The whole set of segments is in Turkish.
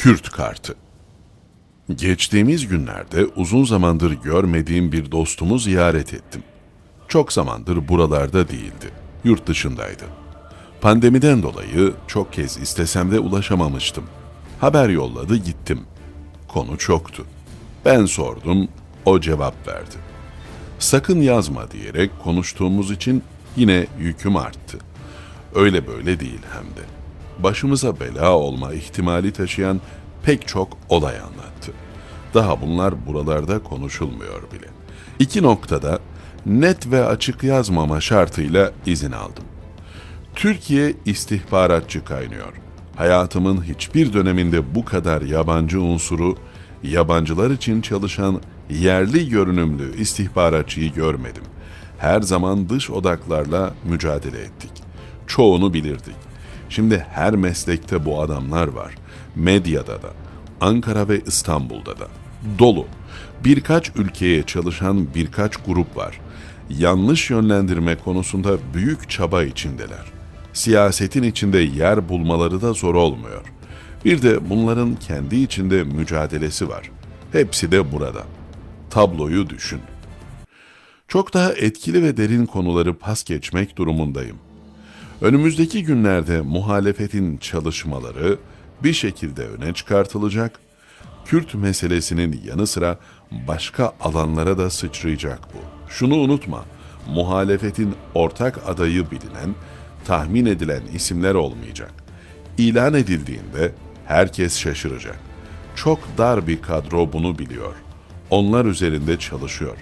Kürt kartı. Geçtiğimiz günlerde uzun zamandır görmediğim bir dostumu ziyaret ettim. Çok zamandır buralarda değildi. Yurt dışındaydı. Pandemiden dolayı çok kez istesem de ulaşamamıştım. Haber yolladı gittim. Konu çoktu. Ben sordum, o cevap verdi. Sakın yazma diyerek konuştuğumuz için yine yüküm arttı. Öyle böyle değil hem de. Başımıza bela olma ihtimali taşıyan pek çok olay anlattı. Daha bunlar buralarda konuşulmuyor bile. İki noktada net ve açık yazmama şartıyla izin aldım. Türkiye istihbaratçı kaynıyor. Hayatımın hiçbir döneminde bu kadar yabancı unsuru, yabancılar için çalışan yerli görünümlü istihbaratçıyı görmedim. Her zaman dış odaklarla mücadele ettik. Çoğunu bilirdik. Şimdi her meslekte bu adamlar var. Medyada da, Ankara ve İstanbul'da da. Dolu. Birkaç ülkeye çalışan birkaç grup var. Yanlış yönlendirme konusunda büyük çaba içindeler. Siyasetin içinde yer bulmaları da zor olmuyor. Bir de bunların kendi içinde mücadelesi var. Hepsi de burada. Tabloyu düşün. Çok daha etkili ve derin konuları pas geçmek durumundayım. Önümüzdeki günlerde muhalefetin çalışmaları bir şekilde öne çıkartılacak. Kürt meselesinin yanı sıra başka alanlara da sıçrayacak bu. Şunu unutma, muhalefetin ortak adayı bilinen, tahmin edilen isimler olmayacak. İlan edildiğinde herkes şaşıracak. Çok dar bir kadro bunu biliyor. Onlar üzerinde çalışıyor.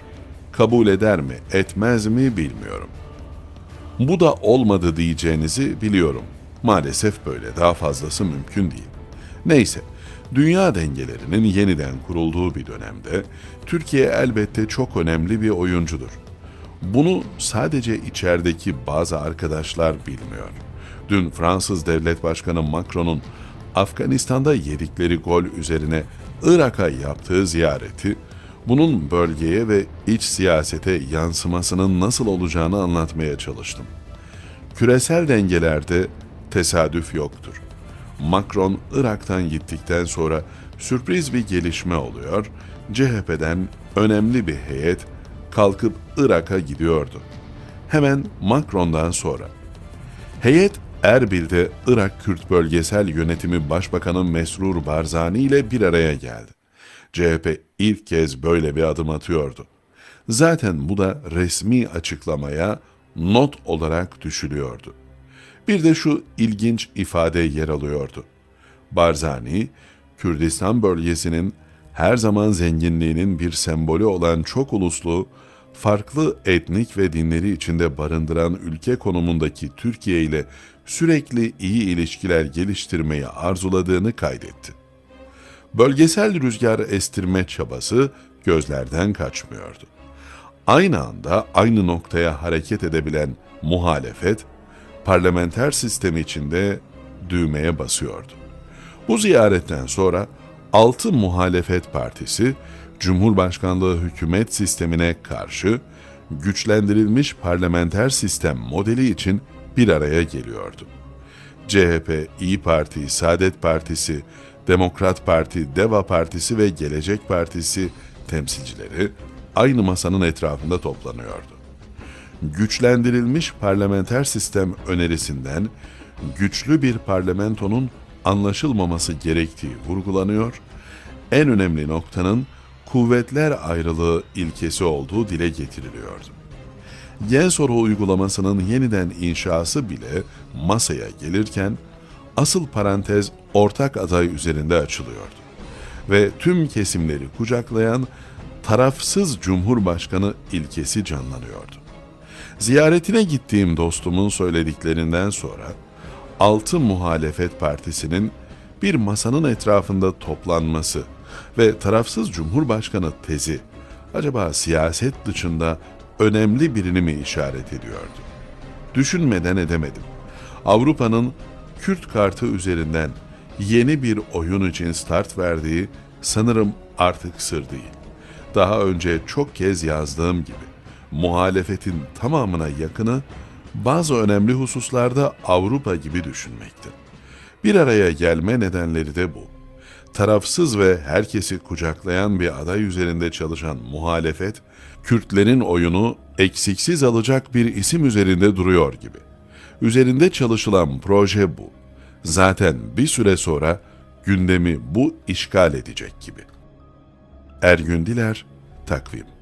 Kabul eder mi, etmez mi bilmiyorum. Bu da olmadı diyeceğinizi biliyorum. Maalesef böyle daha fazlası mümkün değil. Neyse, dünya dengelerinin yeniden kurulduğu bir dönemde Türkiye elbette çok önemli bir oyuncudur. Bunu sadece içerideki bazı arkadaşlar bilmiyor. Dün Fransız Devlet Başkanı Macron'un Afganistan'da yedikleri gol üzerine Irak'a yaptığı ziyareti, bunun bölgeye ve iç siyasete yansımasının nasıl olacağını anlatmaya çalıştım. Küresel dengelerde tesadüf yoktur. Macron Irak'tan gittikten sonra sürpriz bir gelişme oluyor. CHP'den önemli bir heyet kalkıp Irak'a gidiyordu. Hemen Macron'dan sonra. Heyet Erbil'de Irak Kürt Bölgesel Yönetimi Başbakanı Mesrur Barzani ile bir araya geldi. CHP ilk kez böyle bir adım atıyordu. Zaten bu da resmi açıklamaya not olarak düşülüyordu. Bir de şu ilginç ifade yer alıyordu. Barzani, Kürdistan bölgesinin her zaman zenginliğinin bir sembolü olan çok uluslu, farklı etnik ve dinleri içinde barındıran ülke konumundaki Türkiye ile sürekli iyi ilişkiler geliştirmeyi arzuladığını kaydetti. Bölgesel rüzgar estirme çabası gözlerden kaçmıyordu. Aynı anda aynı noktaya hareket edebilen muhalefet, parlamenter sistem içinde düğmeye basıyordu. Bu ziyaretten sonra altı muhalefet partisi Cumhurbaşkanlığı hükümet sistemine karşı güçlendirilmiş parlamenter sistem modeli için bir araya geliyordu. CHP, İyi Parti, Saadet Partisi, Demokrat Parti, Deva Partisi ve Gelecek Partisi temsilcileri aynı masanın etrafında toplanıyordu. Güçlendirilmiş parlamenter sistem önerisinden güçlü bir parlamentonun anlaşılmaması gerektiği vurgulanıyor, en önemli noktanın kuvvetler ayrılığı ilkesi olduğu dile getiriliyordu. Gen soru uygulamasının yeniden inşası bile masaya gelirken asıl parantez ortak aday üzerinde açılıyordu. Ve tüm kesimleri kucaklayan tarafsız cumhurbaşkanı ilkesi canlanıyordu. Ziyaretine gittiğim dostumun söylediklerinden sonra altı muhalefet partisinin bir masanın etrafında toplanması ve tarafsız cumhurbaşkanı tezi acaba siyaset dışında önemli birini mi işaret ediyordu? Düşünmeden edemedim. Avrupa'nın Kürt kartı üzerinden yeni bir oyun için start verdiği sanırım artık sır değil. Daha önce çok kez yazdığım gibi muhalefetin tamamına yakını bazı önemli hususlarda Avrupa gibi düşünmekte. Bir araya gelme nedenleri de bu. tarafsız ve herkesi kucaklayan bir aday üzerinde çalışan muhalefet, Kürtlerin oyunu eksiksiz alacak bir isim üzerinde duruyor gibi. Üzerinde çalışılan proje bu. Zaten bir süre sonra gündemi bu işgal edecek gibi. Ergün Diler, Takvim